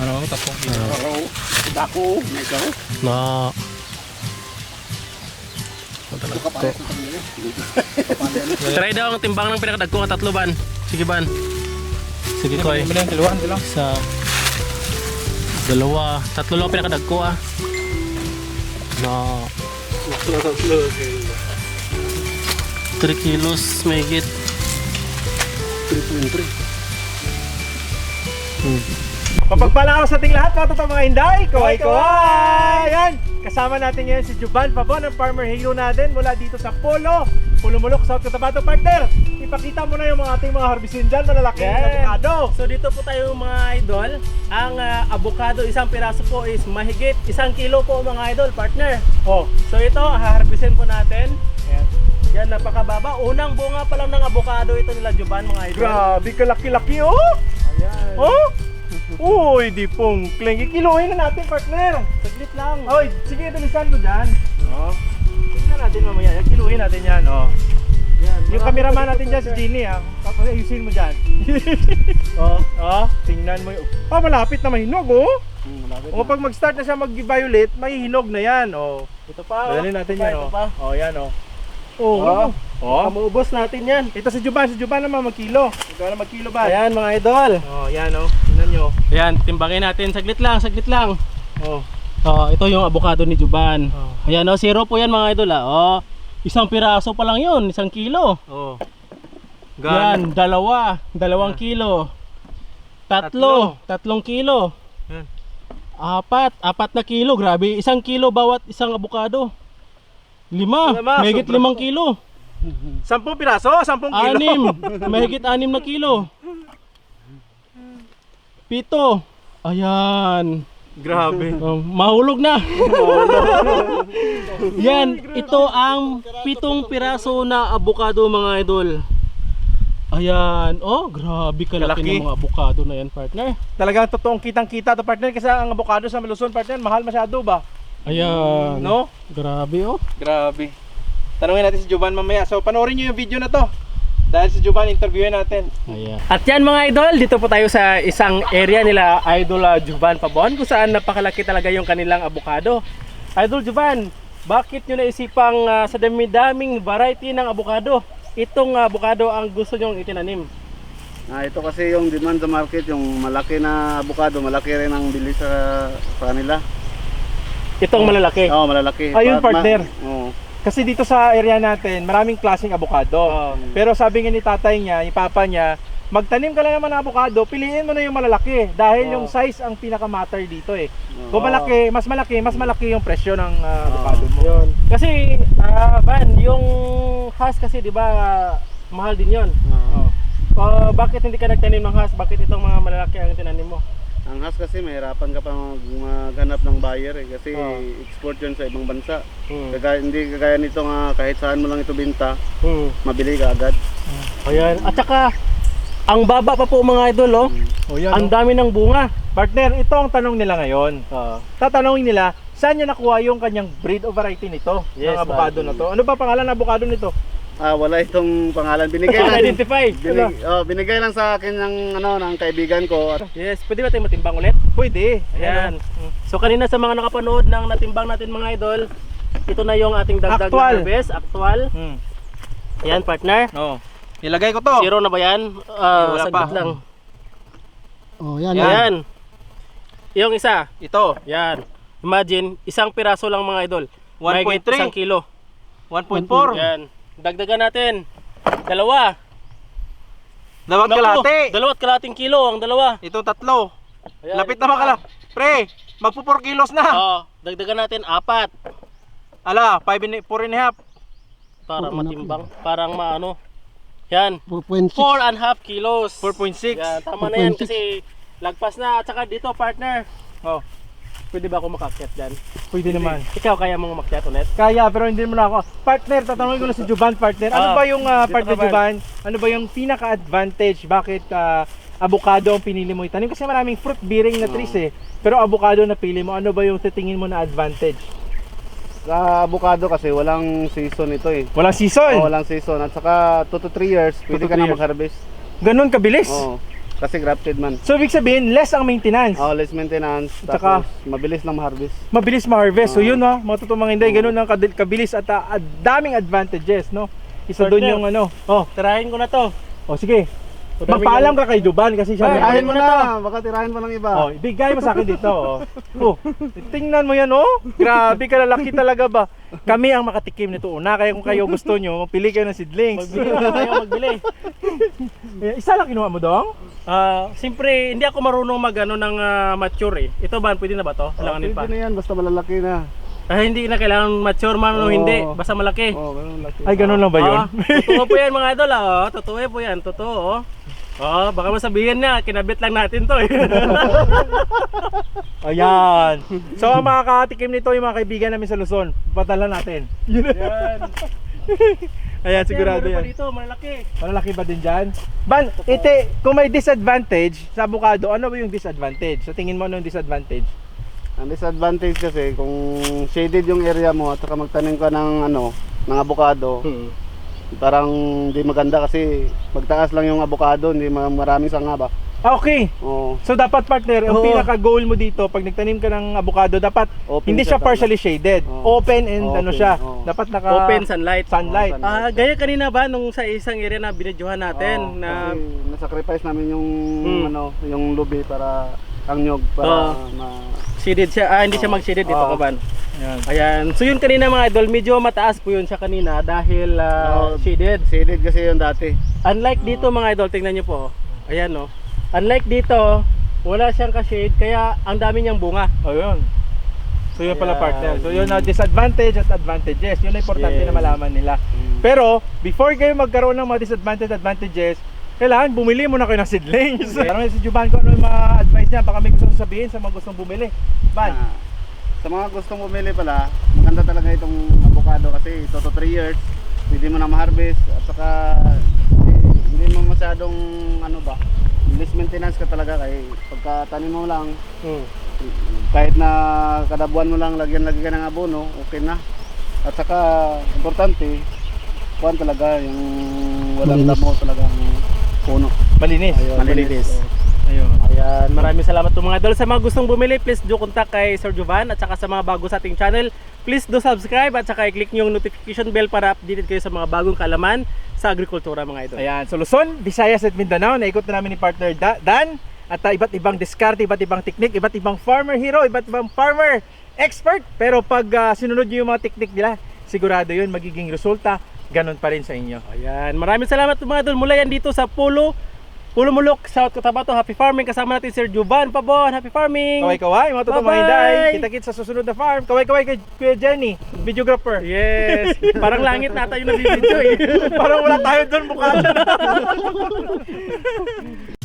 Ano, tapos kilo. Araw, dako, may ikaw. Na. Sa kanila. Try daw ang timbang ng pinakadagko nga tatlo ban. Sige ban. Sige ko eh. Yung dalawa? Dalawa. Isa. Dalawa. Tatlo lang ang pinakadagko ah. Na. 3 kilos may git. 3.3. Hmm. Mapagpalang araw sa ating lahat mga totoong mga inday! Kaway kaway! Yan! Kasama natin ngayon si Juban Pabon, ang farmer hero natin mula dito sa Polo, Pulumulok, South Cotabato Partner. Ipakita mo na yung mga ating mga harbisin dyan, malalaki na avocado. So dito po tayo mga idol. Ang ah, avocado, isang piraso po is mahigit isang kilo po mga idol, partner. Oh, So ito, haharbisin po natin. yan. Yan, napakababa. Unang bunga pa lang ng avocado ito nila Juban mga idol. Grabe, kalaki-laki oh! Ayan. Oh! Uy, di pong kling. Ikiluhin na natin, partner. Saglit lang. Oy, sige, bilisan mo dyan. Oh. Tingnan natin mamaya. Yan, Kiluhin natin yan, oh. Yan. Yung cameraman natin dyan, si. Ginny, ah. Tapos ayusin mo dyan. Oh. oh, tingnan mo yung... Ah, malapit na mahinog, oh. Hmm, malapit O pag mag-start na siya mag-violet, mahihinog na yan, oh. Ito pa. Dalhin natin ito pa, yan, ito oh. pa. Oh, yan, oh. Oh. Oh. Oh. Oh. Maubos natin yan. Ito si Juban, si Juban naman magkilo. Ikaw na magkilo ba? Ayan mga idol. Oh, yan, oh. Tingnan nyo. Ayan, timbangin natin. Saglit lang, saglit lang. Oh. Oh, ito yung avocado ni Juban. Oh. Ayan, oh, zero po yan mga idol ah. Oh, isang piraso pa lang yun, isang kilo. Oh. Yan, dalawa, dalawang kilo. Tatlo, tatlong kilo. Yan. Apat, apat na kilo, grabe. Isang kilo bawat isang avocado. Lima, Lima, sobra limang kilo. Sampung piraso, sampung kilo. Anim, mahigit anim na kilo. Pito. Ayan. Grabe. Oh, mahulog na. Yan, ito ang pitong piraso na avocado mga idol. Ayan, oh, grabe kalaki Kalaki. ng mga avocado na yan, partner. Talagang totoong kitang-kita to partner kasi ang avocado sa Luzon partner mahal masyado ba? Ayan. No? Grabe oh. Grabe. Tanungin natin si Juban mamaya. So panoorin niyo yung video na to. Dahil si Juban interviewin natin. Ayan. At yan mga idol, dito po tayo sa isang area nila Idol uh, Juvan Pabon kung saan napakalaki talaga yung kanilang avocado. Idol Juvan, bakit nyo naisipang uh, sa dami-daming variety ng avocado, itong uh, avocado ang gusto nyong itinanim? Ah, ito kasi yung demand sa market, yung malaki na avocado, malaki rin ang bili sa, sa kanila. Itong malalaki. Oo, malalaki. Ayun, ma- partner. Oo. Kasi dito sa area natin, maraming klaseng avocado. Oo. Pero sabi nga ni tatay niya, ni papa niya, magtanim ka lang naman ng avocado, piliin mo na yung malalaki dahil Oo. yung size ang pinaka-matter dito eh. Oo. Kung malaki, mas malaki, mas malaki yung presyo ng ah, avocado mo. Yun. Kasi, ah, Van, yung hass kasi, di ba, ah, mahal din yun. Oo. Uh, bakit hindi ka nagtanim ng hass? Bakit itong mga malalaki ang tinanim mo? Ang has kasi mahirapan ka pa mag, maghanap ng buyer eh kasi Oo. export yun sa ibang bansa. Hmm. Kagaya, hindi kagaya nito nga kahit saan mo lang ito binta, Hmm. mabili ka agad. Ayan. At saka, ang baba pa po mga idol, oh. O yan, Ang oh. dami ng bunga. Partner, ito ang tanong nila ngayon. Ah. Tatanungin nila, saan niya nakuha yung kanyang breed o variety nito? Yes, ng avocado na to. Ano ba pangalan ng avocado nito? Ah, wala itong pangalan. Binigay lang, Identify. binig, oh, binigay lang sa akin ng ano ng kaibigan ko. At Yes, pwede ba tayo matimbang ulit? Pwede. Ayan. Ayan. So kanina sa mga nakapanood ng natimbang natin mga idol, ito na yung ating dagdag Actual. na harvest, actual. Hmm. Ayan partner. Oh. Ilagay ko to. Zero na ba yan? Ah, Wala pa. lang. Oh, yan. Ayan. Yung isa, Ito, yan. Imagine, isang piraso lang mga idol. Mahigit 1.3. Isang kilo. 1.4. Yan. Dagdagan natin. Dalawa. Dalawat Naku, kalate. Dalawat kalating kilo ang dalawa. Ito tatlo. Ayan, Lapit ito na makala. Pre, magpo 4 kilos na. Oo, dagdagan natin apat Ala, 5 and 4 and a half. para matimbang, parang maano. Yan, 4.6. 4 and a half kilos. 4.6. Yan, tama na yan kasi lagpas na at saka dito partner. Oh, Pwede ba ako makakyat dyan? pwede naman. Ikaw kaya mong umakyat ulit? Kaya pero hindi mo na ako. Partner, tatanungin ko na si Juban partner. Ano Ah, ba yung ah, dito partner ka. Juban? Ano ba yung pinaka-advantage bakit ah, avocado ang pinili mo itanim? Kasi maraming fruit bearing na trees eh. Pero avocado na pili mo, ano ba yung titingin mo na advantage? Sa avocado kasi walang season ito eh. Walang season. Oh, walang season at saka 2 to 3 years pwede to ka three na years. mag-harvest. Ganun kabilis. Oo. Kasi grafted man. So ibig sabihin, less ang maintenance. Oh, less maintenance, Tsaka- tapos mabilis lang ma-harvest. Mabilis ma-harvest. So yun ha, mga totoong mga hinday, ganun ang kadil- kabilis at ah, at daming advantages, no? Isa doon Partner. yung ano. Oh, Tirahin ko na to. oh sige. Madaming Magpaalam ka kay Juban kasi siya. Ay, may- Tirahin mo na na, baka tirahin pa ng iba. Oh, ibigay mo sa akin dito. Oh. oh, tingnan mo yan, oh. Grabe ka lalaki talaga ba? Kami ang makatikim nito una. Kaya kung kayo gusto nyo, pili kayo ng seedlings. Magbili na kayo, magbili. Eh, Isa lang kinuha mo dong? Ah, siyempre hindi ako marunong magano ng ah, mature eh. Ito ba pwede na ba to? Oh, Kailanganin pa. pwede na yan, basta malalaki na. Ah, hindi na kailangan mature man o Oo. hindi, basta malaki. Oh, ganun laki. Ay, ganun lang ba yun? Ah, totoo po yan mga idol ah. Oh, totoo po yan, totoo. Oh. Oh, baka masabihin niya, kinabit lang natin to eh. Ayan. So, ang makakatikim nito yung mga kaibigan namin sa Luzon. Patala natin. Yun. yan. Ayan, sigurado Meron pa yan. dito, malaki. Malalaki ba din dyan? Ban, ite, kung may disadvantage sa avocado, ano ba yung disadvantage? Sa tingin mo, ano yung disadvantage? Ang disadvantage kasi kung shaded yung area mo at saka magtanim ka ng ano, ng avocado, Hmm. parang hindi maganda kasi magtaas lang yung avocado, hindi ma- maraming sanga ba. Ah, okay. Oo. So dapat partner, ang Oo. pinaka-goal mo dito pag nagtanim ka ng avocado, dapat Open hindi siya siya partially shaded. Oo. Open and ano Open, siya. oo. Dapat naka Open sunlight. sunlight. Oo, Ah, gaya kanina ba nung sa isang area na binidyohan natin Oo, na kasi nasacrifice namin yung Hmm. ano, yung lubi para ang nyog Oo. para ma seeded siya. Ah, hindi siya Oo. mag-seeded dito Oo. kaban. Ayan. Ayan. So yun kanina mga idol, medyo mataas po yun siya kanina dahil ah, Oo. shaded. shaded kasi yung dati. Unlike dito mga idol, tingnan nyo po. oh. Ayan no. Unlike dito, wala siyang ka-shade kaya ang dami niyang bunga. Ayun. So yun pala Ayan. partner. So yun na disadvantage at advantages. Yun ang importante Yes. na malaman nila. Pero before kayo magkaroon ng mga disadvantage advantages, kailangan bumili muna kayo ng seedlings. Okay. Tanong si Juban ko ano yung mga advice niya, baka may gusto sabihin sa mga gustong bumili. Ban. Ah, sa mga gustong bumili pala, maganda talaga itong avocado kasi 2 to 3 years, pwede mo na ma-harvest at saka hindi, hindi mo masyadong ano ba, less maintenance ka talaga kay pagka tanim mo lang, Hmm. kahit na kada buwan mo lang lagyan-lagyan ka ng abono, okay na. At saka importante, kuhan talaga yung walang Malinis. damo talagang puno. Malinis. Ayun, Malinis. Ayun. Ayan, maraming salamat po mga idol. Sa mga gustong bumili, please do contact kay Sir Jovan at saka sa mga bago sa ating channel, please do subscribe at saka i-click nyo yung notification bell para updated kayo sa mga bagong kalaman sa agrikultura mga idol. Ayan, so Luzon, Visayas at Mindanao, naikot na namin ni partner Da- Dan at uh, iba't ibang diskarte, iba't ibang teknik, iba't ibang farmer hero, iba't ibang farmer expert. Pero pag uh, sinunod nyo yung mga teknik nila, sigurado yun magiging resulta, ganun pa rin sa inyo. Ayan, maraming salamat mga idol. Mula yan dito sa Pulo, Pulo Mulok, South Cotabato. Happy farming. Kasama natin Sir Jovan Pabon. Happy farming. Kaway-kaway, mga totoong mga hinday. Kita-kits sa susunod na farm. Kaway-kaway kay Kuya Jenny, videographer. Yes. Parang langit nata yung nabibidyo eh. Parang wala tayo doon mukha.